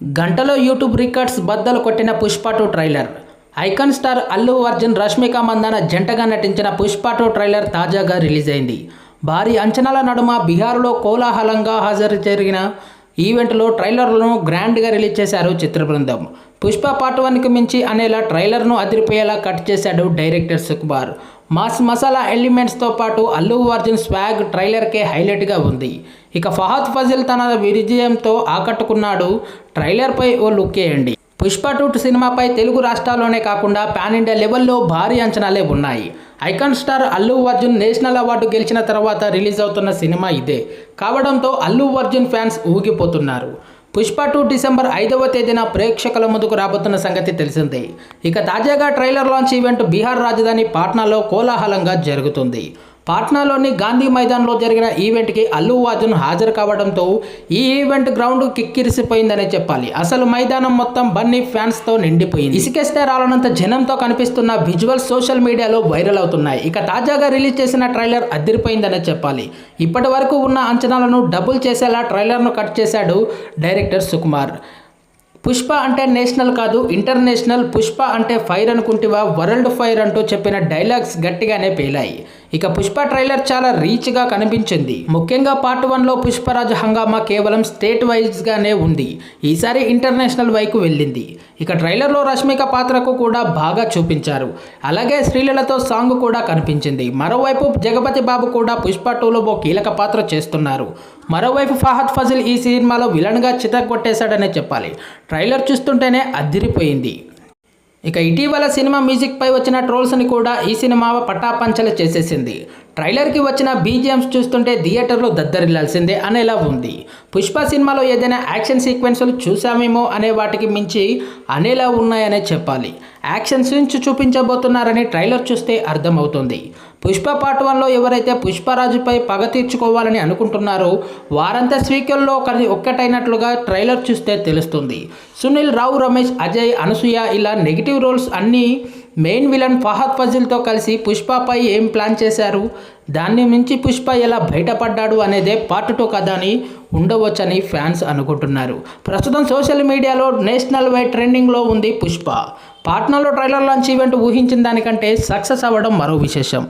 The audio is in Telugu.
గంటలో యూట్యూబ్ రికార్డ్స్ బద్దలు కొట్టిన Pushpa two trailer. Icon star Allu Arjun Rashmika Mandanna జంటగా నటించిన పుష్ప టూ ట్రైలర్ తాజాగా రిలీజ్ అయింది భారీ అంచనాల నడుమ బీహార్లో కోలాహలంగా హాజరు జరిగిన ఈవెంట్లో ట్రైలర్లను గ్రాండ్గా రిలీజ్ చేశారు చిత్ర బృందం. పుష్ప పార్ట్ వన్కి మించి అనేలా ట్రైలర్ను అదిరిపోయేలా కట్ చేశాడు డైరెక్టర్ సుకుమార్. మాస్ మసాలా ఎలిమెంట్స్తో పాటు అల్లు అర్జున్ స్వాగ్ ట్రైలర్కే హైలైట్గా ఉంది. ఇక ఫహద్ ఫజిల్ తన విజయంతో ఆకట్టుకున్నాడు. ట్రైలర్పై ఓ లుక్ వేయండి. పుష్ప టూ సినిమాపై తెలుగు రాష్ట్రాల్లోనే కాకుండా పాన్ ఇండియా లెవెల్లో భారీ అంచనాలే ఉన్నాయి. Icon star Allu Arjun national award గెలిచిన తర్వాత రిలీజ్ అవుతున్న సినిమా ఇదే. కావడంతో అల్లు అర్జున్ ఫ్యాన్స్ ఊగిపోతున్నారు. పుష్ప టూ డిసెంబర్ ఐదవ తేదీన ప్రేక్షకుల ముందుకు రాబోతున్న సంగతి తెలిసిందే. ఇక తాజాగా ట్రైలర్ లాంచ్ ఈవెంట్ బీహార్ రాజధాని పాట్నాలో కోలాహలంగా జరుగుతుంది. పాట్నాలోని గాంధీ మైదాన్లో జరిగిన ఈవెంట్కి అల్లు అర్జున్ హాజరు కావడంతో ఈ ఈవెంట్ గ్రౌండ్ కిక్కిరిసిపోయిందనే చెప్పాలి. అసలు మైదానం మొత్తం బన్నీ ఫ్యాన్స్తో నిండిపోయింది. ఇసుకేస్తే రాలనంత జనంతో కనిపిస్తున్న విజువల్ సోషల్ మీడియాలో వైరల్ అవుతున్నాయి. ఇక తాజాగా రిలీజ్ చేసిన ట్రైలర్ అదిరిపోయిందనే చెప్పాలి. ఇప్పటి వరకు ఉన్న అంచనాలను డబుల్ చేసేలా ట్రైలర్ను కట్ చేశాడు డైరెక్టర్ సుకుమార్. పుష్ప అంటే నేషనల్ కాదు ఇంటర్నేషనల్ పుష్ప అంటే ఫైర్ అనుకుంటివా వరల్డ్ ఫైర్ అంటూ చెప్పిన డైలాగ్స్ గట్టిగానే పేలాయి. ఇక పుష్ప ట్రైలర్ చాలా రీచ్గా కనిపించింది. ముఖ్యంగా పార్ట్ వన్లో పుష్పరాజ్ హంగామా కేవలం స్టేట్ వైజ్గానే ఉంది. ఈసారి ఇంటర్నేషనల్ వైకు వెళ్ళింది. ఇక ట్రైలర్లో రష్మిక పాత్రకు కూడా బాగా చూపించారు. అలాగే శ్రీలలతో సాంగ్ కూడా కనిపించింది. మరోవైపు జగపతి బాబు కూడా పుష్ప టూలో ఓ కీలక పాత్ర చేస్తున్నారు. మరోవైపు ఫహద్ ఫజిల్ ఈ సినిమాలో విలన్గా చితకొట్టేశాడనే చెప్పాలి. ట్రైలర్ చూస్తుంటేనే అదిరిపోయింది. ఇక ఇటీవల సినిమా మ్యూజిక్పై వచ్చిన ట్రోల్స్ని కూడా ఈ సినిమా పట్టాపంచలు చేసేసింది. ట్రైలర్కి వచ్చిన బీజిఎమ్స్ చూస్తుంటే థియేటర్లో దద్దరిల్లాల్సిందే అనేలా ఉంది. పుష్ప సినిమాలో ఏదైనా యాక్షన్ సీక్వెన్స్లు చూసామేమో అనే వాటికి మించి అనేలా ఉన్నాయనే చెప్పాలి. యాక్షన్ సీన్స్ చూపించబోతున్నారని ట్రైలర్ చూస్తే అర్థమవుతుంది. పుష్ప పార్ట్ వన్లో ఎవరైతే పుష్పరాజుపై పగ తీర్చుకోవాలని అనుకుంటున్నారో వారంతా స్వీకల్లో కలిసి ఒక్కటైనట్లుగా ట్రైలర్ చూస్తే తెలుస్తుంది. సునీల్ రావు రమేష్ అజయ్ అనసూయ ఇలా నెగిటివ్ రోల్స్ అన్నీ మెయిన్ విలన్ ఫహద్ ఫజిల్తో కలిసి పుష్పపై ఏం ప్లాన్ చేశారు? దాన్ని మించి పుష్ప ఎలా బయటపడ్డాడు అనేదే పార్ట్ టూ కథ అని ఉండవచ్చని ఫ్యాన్స్ అనుకుంటున్నారు. ప్రస్తుతం సోషల్ మీడియాలో నేషనల్ వైడ్ ట్రెండింగ్లో ఉంది పుష్ప. పాట్నాలో ట్రైలర్ లాంచ్ ఈవెంట్ ఊహించిన దానికంటే సక్సెస్ అవ్వడం మరో విశేషం.